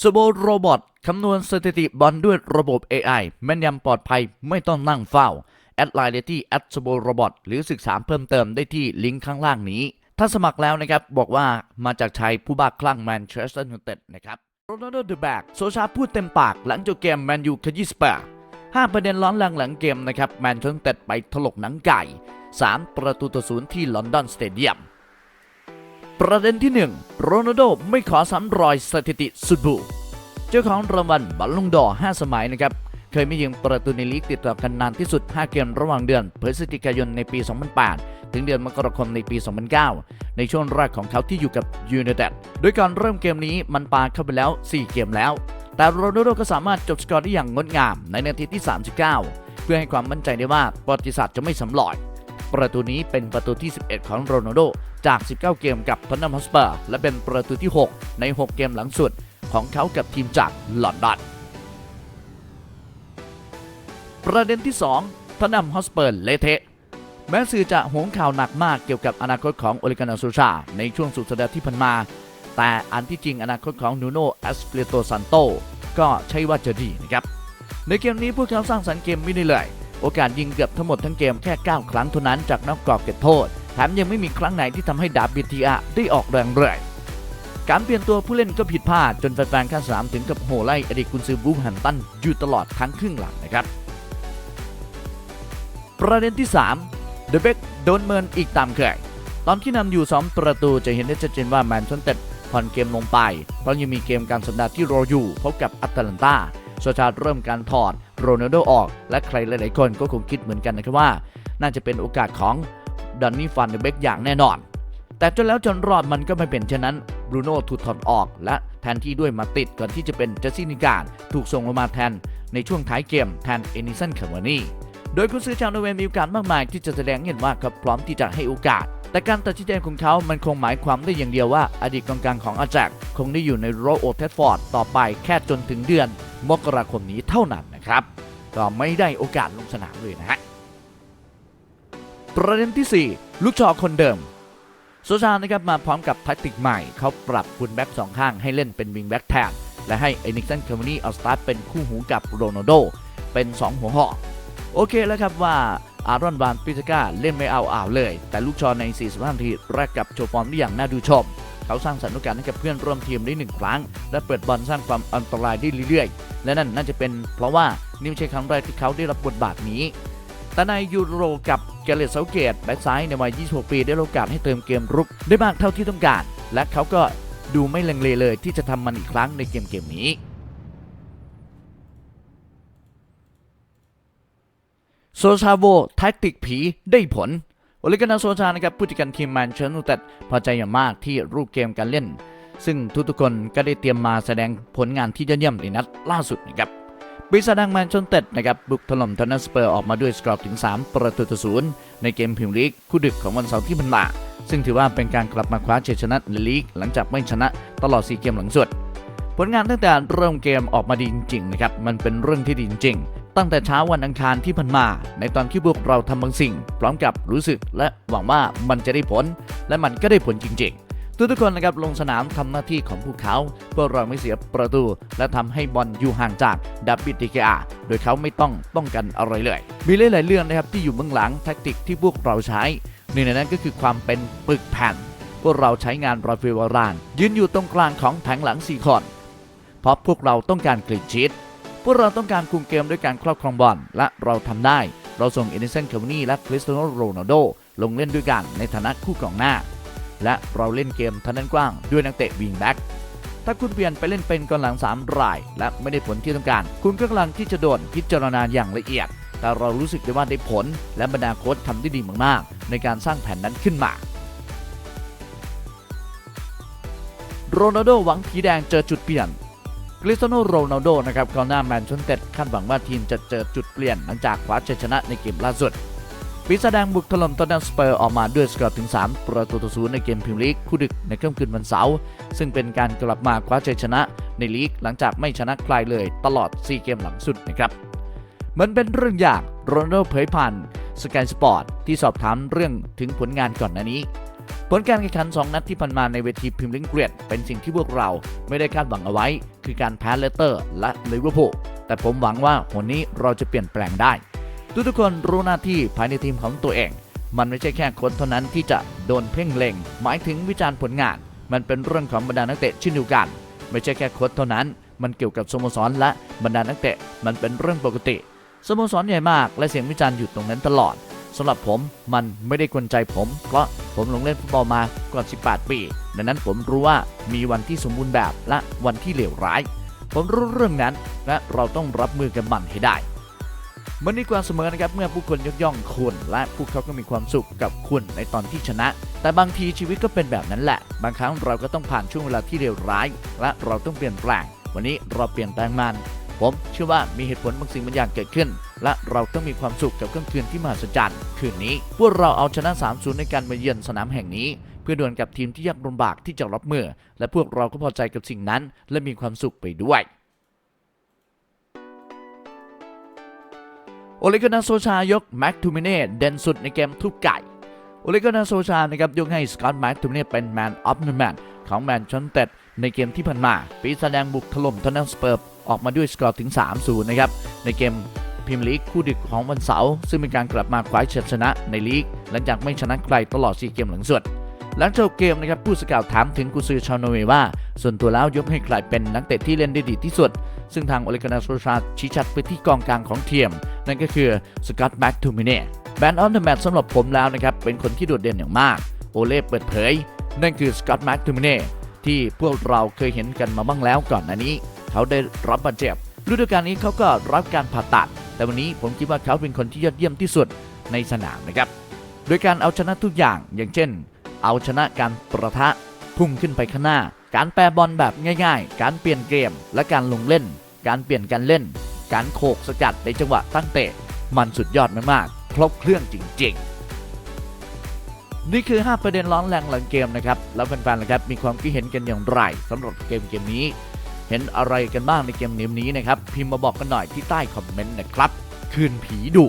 s u b o r o b o t คำนวณสถิติบอลด้วยระบบ AI แม่นยำปลอดภัยไม่ต้องนั่งเฝ้าแอดไลน์ได้ที่ s u b o r o b o t หรือศึกษาเพิ่มเติมได้ที่ลิงก์ข้างล่างนี้ ถ้าสมัครแล้วนะครับ บอกว่ามาจากชายผู้บ้าคลั่งแมนเชสเตอร์ยูไนเต็ดนะครับโรนัลโดเดอะแบกโซชาพูดเต็มปากหลังจบเกมแมนยูขยี้สเปร์ห้าประเด็นร้อนแรงหลังเกมนะครับแมนเชสเตอร์ยูไนเต็ดไปถลกหนังไก่สามประตูต่อศูนย์ที่ลอนดอนสเตเดียม ประเด็นที่ 1 โรนัลโดไม่ขอซ้ำรอยสถิติสุดบู เจ้าของรางวัลบัลลงดอ5สมัยนะครับ เคยไม่ยิงประตูในลีกติดต่อกันนานที่สุด 5 เกมระหว่างเดือนพฤศจิกายนในปี 2008 ถึงเดือนมกราคมในปี 2009 ในช่วงแรกของเขาที่อยู่กับยูไนเต็ดโดยการเริ่มเกมนี้มันปาเข้าไปแล้ว 4 เกมแล้ว แต่โรนัลโดก็สามารถจบสกอร์ได้อย่างงดงามในนาทีที่ 39 เพื่อให้ความมั่นใจได้ว่าประวัติศาสตร์จะไม่สำลอย ประตูนี้เป็นประตูที่ 11 ของโรนัลโดจาก 19 เกมกับทอนนัมฮอสเปอร์และเป็นประตูที่ 6 ใน 6 เกมหลังสุดของเขากับทีมจากลอนดอนประเด็นที่ 2ทอนนัมฮอสเปอร์เลเทะแม้สื่อจะหวงข่าวหนักมากเกี่ยวกับอนาคตของโอลิกานาโซชา ในช่วงสุดสัปดาห์ที่ผ่านมา แต่อันที่จริงอนาคตของนูโนแอสเปรโตซันโตก็ใช่ว่าจะดีนะครับ ในเกมนี้พวกเขาสร้างสรรค์เกมไม่ได้เลย โอกาสยิงเกือบทั้งหมดทั้งเกมแค่ 9 ครั้งเท่านั้นจากนอกกรอบเขตโทษแถมยังไม่มีครั้งไหนที่ทำให้ดาบบิทีอาได้ออกแรงเลยการเปลี่ยนตัวผู้เล่นก็ผิดพลาด จนแฟนๆข้างสนามถึงกับโห่ไล่อดีตกุนซือบูฟแฮมตันอยู่ตลอดทั้งครึ่งหลังนะครับ ประเด็นที่3เดอะเบกโดนเมินอีกตามเคยตอนที่นำอยู่2ประตูจะเห็นได้ชัดเจนว่าแมนชสเตอร์ผ่อนเกมลงไป เพราะยังมีเกมการสัปดาห์ที่รออยู่พบกับอัตแลนตาโซชาเริ่มการถอด โรนัลโดออก และใครหลาย ๆ คนก็คงคิดเหมือนกันนะครับว่า น่าจะเป็นโอกาสของดอนนี่ฟันเดเบกอย่างแน่นอน แต่จนแล้วจนรอดมันก็ไม่เป็นเช่นนั้นบรูโน่ถูกถอดออก และแทนที่ด้วยมาติดก่อนที่จะเป็นเจสซี่นิการถูกส่งลงมาแทนในช่วงท้ายเกมแทนเอนิสันคาร์วานีโดยคุณซื้อชาวนอร์เวย์มีโอกาสมากมายที่จะแสดงเห็นว่าเขาพร้อมที่จะให้โอกาส แต่การตัดสินใจของเขา มันคงหมายความได้อย่างเดียวว่า อดีตกองกลางของอาแจกคงได้อยู่ในโรโอเทสฟอร์ดต่อไปแค่จนถึงเดือน มกราคมนี้เท่านั้นนะครับ ก็ไม่ได้โอกาสลงสนามเลยนะฮะ ประเด็นที่ 4 ลูกชอคนเดิมโซชานะครับมาพร้อมกับแทคติกใหม่ เขาปรับคุณแบ็กสองข้างให้เล่นเป็นวิงแบ็กแทนและให้เอนิกสันคาร์มานีเอาสตาร์ทเป็นคู่หูกับโรนัลโด เป็น 2 หัวหอกโอเคแล้วครับว่าอารอนบานปิซก้าเล่นไม่เอาอ่าวเลย แต่ลูกชอใน 45นาทีแรกกับโชว์ฟอร์มได้อย่างน่าดูชม เขาสร้างสรรค์โอกาสให้กับเพื่อนร่วมทีมได้หนึ่งครั้ง และเปิดบอลสร้างความอันตรายได้เรื่อยๆ และนั่นน่าจะเป็นเพราะว่านี่ไม่ใช่ครั้งแรกที่เขาได้รับบทบาทนี้แต่ในยูโรกับเกเรตเซาเกตแบ็กซ้ายในวัย 26 ปีได้โอกาสให้เติมเกมรุกได้มากเท่าที่ต้องการ และเขาก็ดูไม่ลังเลเลยที่จะทำมันอีกครั้งในเกมเกมนี้ โซชาโวแท็กติกผีได้ผล โอลิกานาโซชานะครับผู้จัดการทีมแมนเชสเตอร์ยูไนเต็ดพอใจอย่างมากที่รูปเกมการเล่น ซึ่งทุกๆคนก็ได้เตรียมมาแสดงผลงานที่ยอดเยี่ยมในนัดล่าสุดนะครับปีศาจแดงแมนเชสเตอร์ยูไนเต็ดนะครับบุกถล่มทอนนสเปอร์ออกมาด้วยสกอร์ถึง 3 ประตูต่อศูนย์ในเกมพรีเมียร์ลีกคู่ดึกของวันเสาร์ที่ผ่านมาซึ่งถือว่าเป็นการกลับมาคว้าชัยชนะในลีกหลังจากไม่ชนะตลอด 4 เกมหลังสุดผลงานตั้งแต่เริ่มเกมออกมาดีจริงๆนะครับ มันเป็นเรื่องที่ดีจริง ตั้งแต่เช้าวันอังคารที่ผ่านมา ในตอนที่พวกเราทำบางสิ่ง พร้อมกับรู้สึกและหวังว่ามันจะได้ผล และมันก็ได้ผลจริงๆ ทุกๆคนนะครับลงสนามทำหน้าที่ของพวกเขา เพื่อเราไม่เสียประตู และทำให้บอลอยู่ห่างจากดับบิทีเอาโดยเขาไม่ต้องต้องกันอะไรเลย มีหลายๆเรื่องนะครับที่อยู่เบื้องหลังแทคติกที่พวกเราใช้หนึ่งในนั้นก็คือความเป็นปึกแผ่น พวกเราใช้งานราฟิวาราน ยืนอยู่ตรงกลางของแผงหลังสี่คนเพราะพวกเราต้องการกรีนชีต พวกเราต้องการคุมเกมด้วยการครอบครองบอลและเราทำได้ เราส่งเอเนเซนคาร์วานีและคริสเตียโนโรนัลโดลงเล่นด้วยกันในฐานะคู่กองหน้า และเราเล่นเกมทันนั้นกว้างด้วยนักเตะวิงแบ็กถ้าคุณเปลี่ยนไปเล่นเป็นกองหลัง 3 ราย และไม่ได้ผลที่ต้องการ คุณก็กำลังที่จะโดนพิจารณาอย่างละเอียด แต่เรารู้สึกได้ว่าได้ผล และบรรดาโค้ชทำได้ดีมากๆ ในการสร้างแผนนั้นขึ้นมา โรนัลโดหวังผีแดงเจอจุดเปลี่ยน คริสเตียโนโรนัลโดนะครับกองหน้าแมนเชสเตอร์คาดหวังว่าทีมจะเจอจุดเปลี่ยนหลังจากคว้าชัยชนะในเกมล่าสุดปีศาจแดงบุกถล่มตอนนัสเปอร์ออกมาด้วยสกอร์ถึง 3 ประตูต่อศูนย์ในเกมพรีเมียร์ลีกคู่ดึกในค่ำคืนวันเสาร์ซึ่งเป็นการกลับมาคว้าชัยชนะในลีกหลังจากไม่ชนะใครเลยตลอด 4 เกมหลังสุดนะครับมันเป็นเรื่องยากโรนัลโดเผยผ่านสกายสปอร์ตที่สอบถามเรื่องถึงผลงานก่อนหน้านี้ ผลการแข่งขัน 2 นัดที่ผ่านมาในเวทีพรีเมียร์ลีกอังกฤษเป็นสิ่งที่พวกเราไม่ได้คาดหวังเอาไว้ คือการแพ้เลสเตอร์ และลิเวอร์พูลแต่ผมหวังว่าวันนี้เราจะเปลี่ยนแปลงได้ ทุกๆคนรู้หน้าที่ภายในทีมของตัวเอง มันไม่ใช่แค่คนเท่านั้นที่จะโดนเพ่งเล็ง หมายถึงวิจารณ์ผลงาน มันเป็นเรื่องของบรรดานักเตะเช่นเดียวกัน ไม่ใช่แค่โค้ชเท่านั้น มันเกี่ยวกับสโมสรและบรรดานักเตะมันเป็นเรื่องปกติสโมสรใหญ่มากและเสียงวิจารณ์อยู่ตรงนั้นตลอด สำหรับผมมันไม่ได้กวนใจผม เพราะผมลงเล่นฟุตบอลมาก่อน18 ปี ดังนั้นผมรู้ว่ามีวันที่สมบูรณ์แบบและวันที่เลวร้าย ผมรู้เรื่องนั้นและเราต้องรับมือกับมันให้ได้มันดีกว่าเสมอนะครับเมื่อผู้คนยกย่องคุณและพวกเขาก็มีความสุขกับคุณในตอนที่ชนะ แต่บางทีชีวิตก็เป็นแบบนั้นแหละ บางครั้งเราก็ต้องผ่านช่วงเวลาที่เลวร้าย และเราต้องเปลี่ยนแปลง วันนี้เราเปลี่ยนแปลงมัน ผมเชื่อว่ามีเหตุผลบางสิ่งบางอย่างเกิดขึ้น และเราต้องมีความสุขกับค่ำคืนที่มหัศจรรย์คืนนี้พวกเราเอาชนะ 3-0 ในการมาเยือนสนามแห่งนี้ เพื่อดวลกับทีมที่ยากลำบากที่จะรับมือและพวกเราก็พอใจกับสิ่งนั้น และมีความสุขไปด้วยโอเลกานาโซชายกแม็กทูมิเน่เด่นสุดในเกมทุบไก่โอเลกานาโซชานะครับยกให้สกอตต์แม็กทูมิเน่เป็นแมนออฟเดอะแมนของแมนชันเต็ดในเกมที่ผ่านมาปีศาจแดงบุกถล่มทอนนสเปิร์ ออกมาด้วยสกอร์ถึง 3-0 นะครับ ในเกมพรีเมียร์ลีกคู่ดึกของวันเสาร์ซึ่งเป็นการกลับมาคว้าชัยชนะในลีก หลังจากไม่ชนะใครตลอด 4 เกมหลังสุด หลังจบเกมนะครับผู้สกาวถามถึงกุซือชาวนเวว่า ส่วนตัวแล้วยกให้ใครเป็นนักเตะที่เล่นได้ดีที่สุด ซึ่งทางโอเลกานาโซชาชี้ชัดไปที่กองกลางของเทียม นั่นก็คือสกอตต์แบ็กทูมิเน่แบนออฟเดอะแมตสำหรับผมแล้วนะครับเป็นคนที่โดดเด่นอย่างมาก โอเล่เปิดเผย นั่นคือสกอตต์แบ็กทูมิเน่ที่พวกเราเคยเห็นกันมาบ้างแล้วก่อนหน้านี้ เขาได้รับบาดเจ็บฤดูกาลนี้เขาก็รับการผ่าตัด แต่วันนี้ผมคิดว่าเขาเป็นคนที่ยอดเยี่ยมที่สุดในสนามนะครับ โดยการเอาชนะทุกอย่างอย่างเช่น เอาชนะการประทะพุ่งขึ้นไปข้างหน้า การแปรบอลแบบง่าย ๆ การเปลี่ยนเกมและการลงเล่น การเปลี่ยนการเล่น การโขกสกัดในจังหวะตั้งเตะ มันสุดยอดมากๆครบเครื่องจริง ๆนี่คือ 5 ประเด็นร้อนแรงหลังเกมนะครับ แล้วแฟนๆนะครับ มีความคิดเห็นกันอย่างไรสำหรับเกมเกมนี้ เห็นอะไรกันบ้างในเกมนี้นะครับพิมพ์มาบอกกันหน่อยที่ใต้คอมเมนต์นะครับ คืนผีดุ